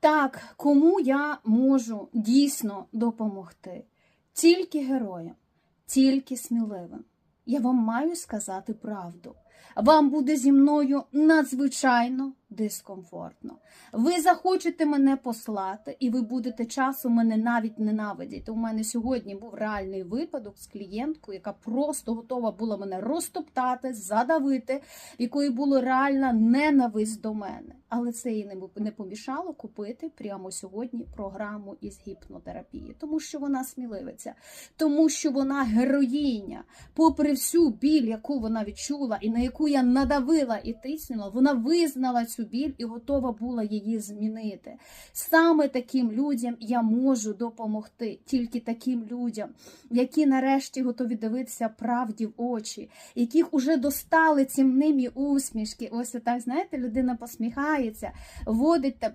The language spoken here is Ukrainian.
Так, кому я можу дійсно допомогти? Тільки героям, тільки сміливим. Я вам маю сказати правду. Вам буде зі мною надзвичайно дискомфортно. Ви захочете мене послати, і ви будете часом мене навіть ненавидіти. У мене сьогодні був реальний випадок з клієнткою, яка просто готова була мене розтоптати, задавити, якої була реальна ненависть до мене. Але це їй не помішало купити прямо сьогодні програму із гіпнотерапії, тому що вона сміливиця, тому що вона героїня. Попри всю біль, яку вона відчула, і на яку я надавила і тиснула, вона визнала цю біль і готова була її змінити. Саме таким людям я можу допомогти, тільки таким людям, які нарешті готові дивитися правді в очі, яких уже достали цімними усмішки. Ось так, знаєте, людина посміхається, водить тебе.